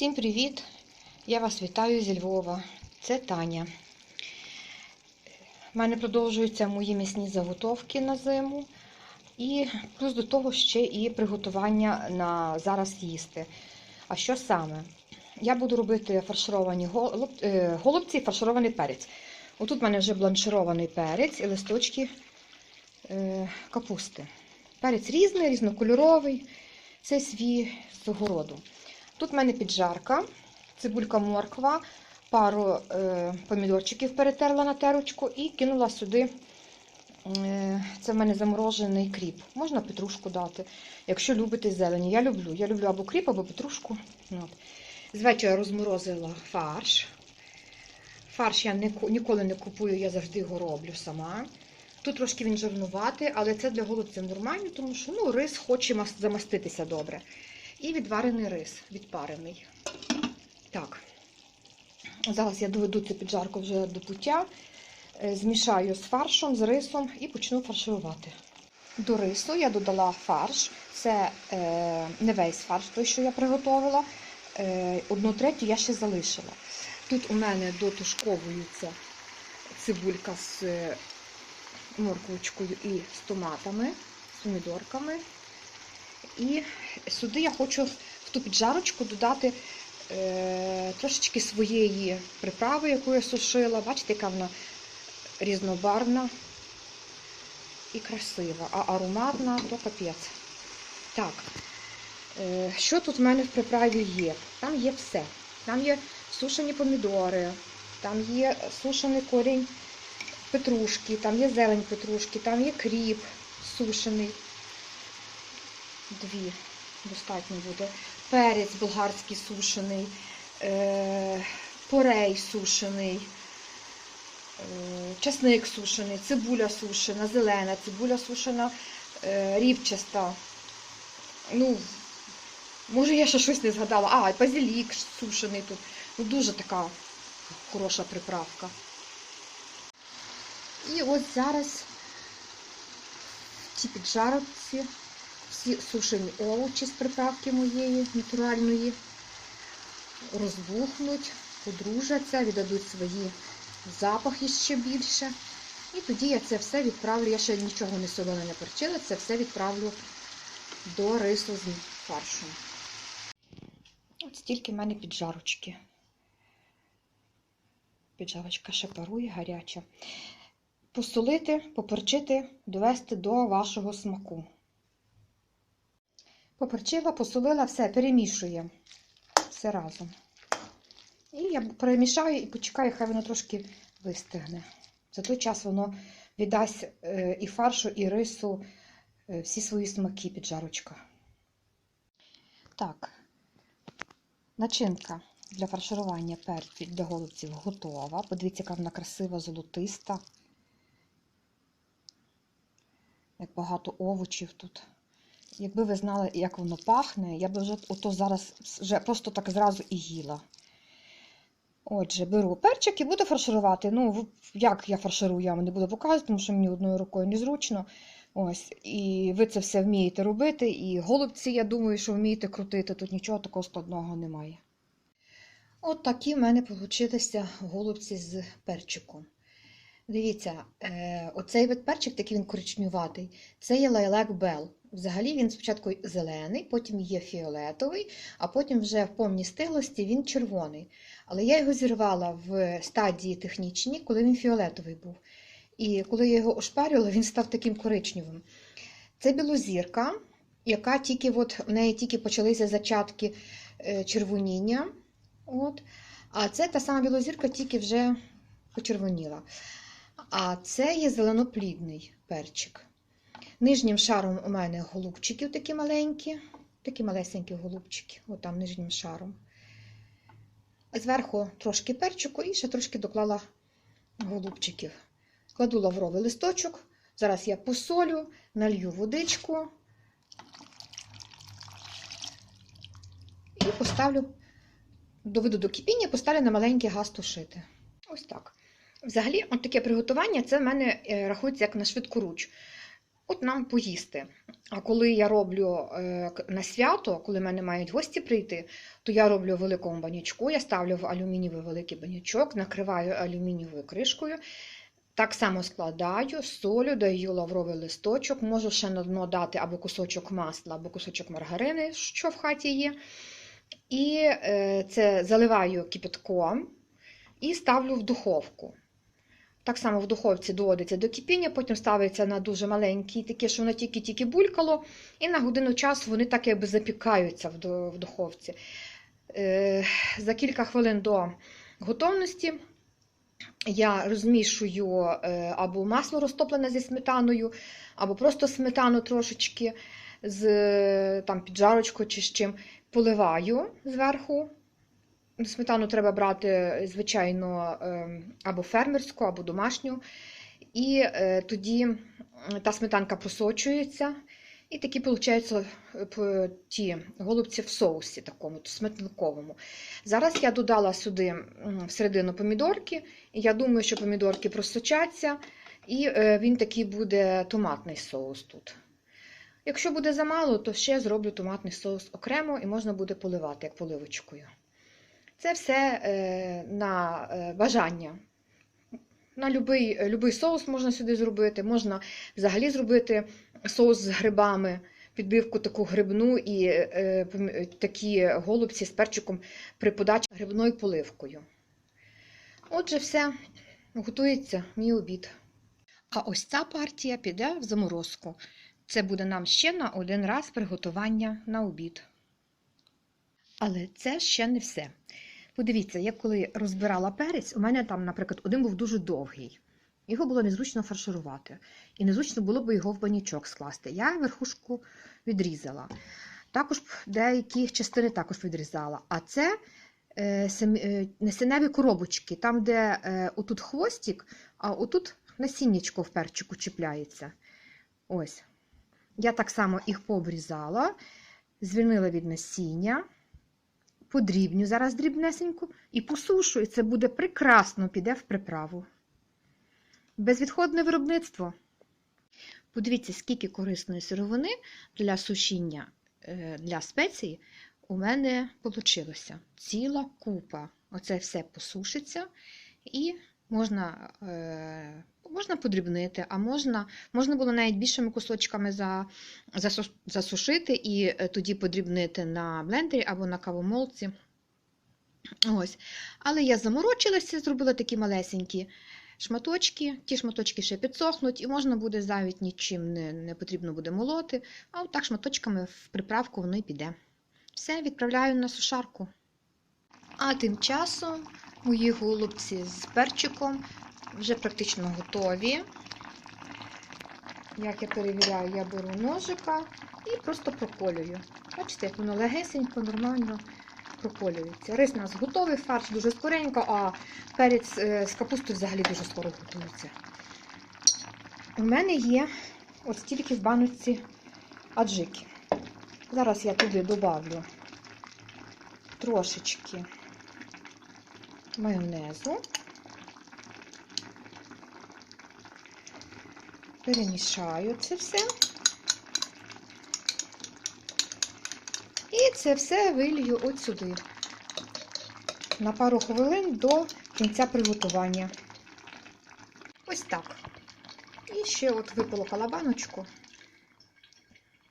Всім привіт! Я вас вітаю зі Львова. Це Таня. У мене продовжуються мої м'ясні заготовки на зиму. І плюс до того ще і приготування на зараз їсти. А що саме? Я буду робити фаршировані е, голубці і фарширований перець. Отут в мене вже бланширований перець і листочки е, капусти. Перець різний, різнокольоровий. Це свій з огороду. Тут в мене піджарка, цибулька морква, пару е, помідорчиків перетерла на терочку і кинула сюди. Е, це в мене заморожений кріп. Можна петрушку дати, якщо любите зелені. Я люблю. Я люблю або кріп, або петрушку. От. Звечора розморозила фарш. Фарш я ніколи не купую, я завжди його роблю сама. Тут трошки він жирнуватий, але це для голубців нормально, тому що ну, рис хоче замаститися добре. І відварений рис, відпарений. Так. Зараз я доведу цю піджарку вже до пуття, е, змішаю з фаршем, з рисом і почну фарширувати. До рису я додала фарш. Це е, не весь фарш, той, що я приготувала. Е, одну третю я ще залишила. Тут у мене дотушковується цибулька з е, морквочкою і з томатами, з помідорками. І сюди я хочу в ту піджарочку додати е, трошечки своєї приправи, яку я сушила. Бачите, яка вона різнобарвна і красива, а ароматна то капець. Так, е, що тут в мене в приправі є? Там є все. Там є сушені помідори, там є сушений корінь петрушки, там є зелень петрушки, там є кріп сушений. Дві достатньо буде. Перець болгарський сушений, е, порей сушений, е, часник сушений, цибуля сушена, зелена, цибуля сушена, е, рівчаста. Ну, може, я ще щось не згадала. А, і сушений тут. Ну, дуже така хороша приправка. І ось зараз в цій піджарці всі сушені овочі з приправки моєї натуральної розбухнуть, подружаться, віддадуть свої запахи ще більше. І тоді я це все відправлю, я ще нічого не солила, не перчила, це все відправлю до рису з фаршем. От стільки в мене піджарочки. Піджарочка ще парує, гаряча. Посолити, поперчити, довести до вашого смаку. Поперчила, посолила, все, перемішуємо все разом. І я перемішаю і почекаю, хай воно трошки вистигне. За той час воно віддасть е, і фаршу, і рису е, всі свої смаки піджарочка. Так, начинка для фарширування перцю для голубців готова. Подивіться, яка вона красива, золотиста. Як багато овочів тут. Якби ви знали, як воно пахне, я би вже ото зараз вже просто так зразу і їла. Отже, беру перчик і буду фарширувати. Ну, як я фарширую, я вам не буду показувати, тому що мені одною рукою незручно. Ось, і ви це все вмієте робити. І голубці, я думаю, що вмієте крутити. Тут нічого такого складного немає. От такі в мене получилися голубці з перчиком. Дивіться, е, оцей вид перчик, такий він коричневатий, це є лайлак Бел. Взагалі він спочатку зелений, потім є фіолетовий, а потім вже в повній стиглості він червоний. Але я його зірвала в стадії технічній, коли він фіолетовий був. І коли я його ошпарювала, він став таким коричневим. Це білозірка, яка тільки от, в неї тільки почалися зачатки е, червоніння. От. А це та сама білозірка, тільки вже почервоніла. А це є зеленоплідний перчик. Нижнім шаром у мене голубчики такі маленькі, такі малесенькі голубчики, отам нижнім шаром. Зверху трошки перчику і ще трошки доклала голубчиків. Кладу лавровий листочок. Зараз я посолю, налью водичку і поставлю, доведу до кипіння, поставлю на маленький газ тушити. Ось так. Взагалі, от таке приготування це в мене е, рахується як на швидкоруч. от нам поїсти. А коли я роблю е, на свято, коли в мене мають гості прийти, то я роблю в великому банячку, я ставлю в алюмінієвий великий банячок, накриваю алюмінієвою кришкою. Так само складаю, солю, даю лавровий листочок, можу ще на дно дати або кусочок масла, або кусочок маргарини, що в хаті є. І е, це заливаю кипятком і ставлю в духовку. Так само в духовці доводиться до кипіння, потім ставиться на дуже маленький, таке, що воно тільки-тільки булькало, і на годину часу вони так якби запікаються в духовці. Е, За кілька хвилин до готовності я розмішую е, або масло розтоплене зі сметаною, або просто сметану трошечки з е, там, піджарочкою чи з чим. Поливаю зверху. Сметану треба брати, звичайно, ем, або фермерську, або домашню. І е, тоді та сметанка просочується, і такі, виходить, ті голубці в соусі такому сметанковому. Зараз я додала сюди всередину помідорки, я думаю, що помідорки просочаться, і е, він такий буде томатний соус тут. Якщо буде замало, то ще зроблю томатний соус окремо і можна буде поливати як поливочкою. Це все е, на е, бажання. На любий, любий соус можна сюди зробити. Можна взагалі зробити соус з грибами, підбивку таку грибну і е, такі голубці з перчиком при подачі грибною поливкою. Отже, все, готується мій обід. А ось ця партія піде в заморозку. Це буде нам ще на один раз приготування на обід. Але це ще не все. Подивіться, я коли розбирала перець, у мене там, наприклад, один був дуже довгий. Його було незручно фарширувати. І незручно було б його в банячок скласти. Я верхушку відрізала. Також деякі частини також відрізала. А це е, е, насінневі коробочки, там, де е, отут хвостик, а отут насіннячко в перчику чіпляється. Ось. Я так само їх пообрізала, звільнила від насіння, подрібню зараз дрібнесенько і посушу, і це буде прекрасно, піде в приправу. Безвідходне виробництво. Подивіться, скільки корисної сировини для сушіння е, для спецій у мене вийшло. Ціла купа. Оце все посушиться і можна, е, можна подрібнити, а можна, можна було навіть більшими кусочками за, засушити і е, тоді подрібнити на блендері або на кавомолці. Ось. Але я заморочилася, зробила такі малесенькі шматочки. Ті шматочки ще підсохнуть, і можна буде навіть нічим не, не потрібно буде молоти. А отак шматочками в приправку воно і піде. Все, відправляю на сушарку. А тим часом мої голубці з перчиком вже практично готові. Як я перевіряю, я беру ножика і просто проколюю. Бачите, як воно легесенько, нормально проколюється. Рис у нас готовий, фарш дуже скоренько, а перець е, з капустою взагалі дуже скоро готується. У мене є ось стільки в баночці аджики. Зараз я туди додавлю трошечки майонезу. Перемішаю це все. І це все вилью от сюди. На пару хвилин до кінця приготування. Ось так. І ще от виполокала баночку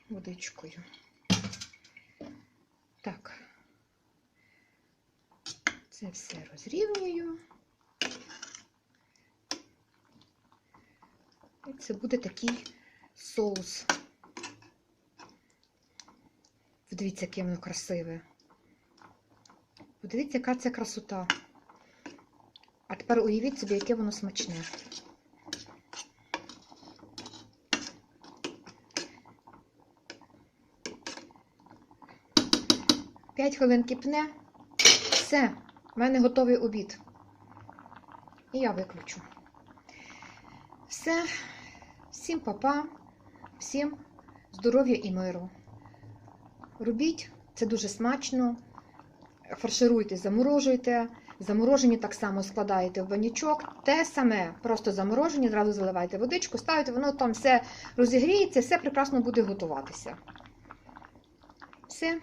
водичкою. Так. Це все розрівнюю. Це буде такий соус. Подивіться, яке воно красиве. Подивіться, яка це красота. А тепер уявіть собі, яке воно смачне. П'ять хвилин кипне. Все, в мене готовий обід. І я виключу. Все, всім папа, всім здоров'я і миру. Робіть, це дуже смачно. Фаршируйте, заморожуйте, Заморожені так само складаєте в банячок. Те саме, просто заморожені, зразу заливаєте водичку, ставите, воно там все розігріється, все прекрасно буде готуватися. Все.